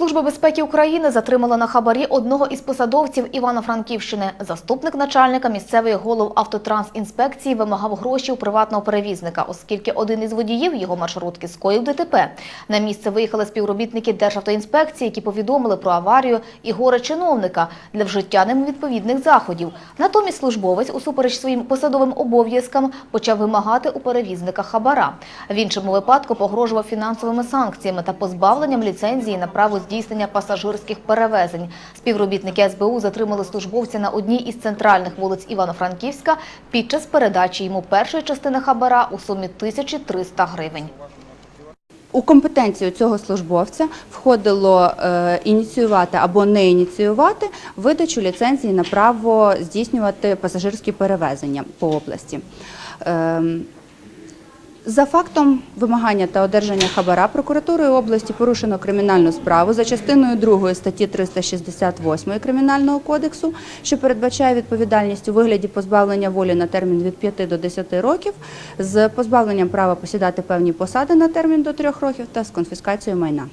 Служба безпеки України затримала на хабарі одного із посадовців Івано-Франківщини. Заступник начальника місцевої голов автотрансінспекції вимагав гроші у приватного перевізника, оскільки один із водіїв його маршрутки скоїв ДТП. На місце виїхали співробітники Державтоінспекції, які повідомили про аварію і горе чиновника для вжиття ним відповідних заходів. Натомість службовець, усупереч своїм посадовим обов'язкам, почав вимагати у перевізника хабара. В іншому випадку погрожував фінансовими санкціями та позбавленням ліцензії на право здійснення пасажирських перевезень. Співробітники СБУ затримали службовця на одній із центральних вулиць Івано-Франківська під час передачі йому першої частини хабара у сумі 1300 гривень. У компетенцію цього службовця входило е, ініціювати або не ініціювати видачу ліцензії на право здійснювати пасажирські перевезення по області. За фактом вимагання та одержання хабара прокуратурою області порушено кримінальну справу за частиною 2 статті 368 Кримінального кодексу, що передбачає відповідальність у вигляді позбавлення волі на термін від 5 до 10 років з позбавленням права посідати певні посади на термін до 3 років та з конфіскацією майна.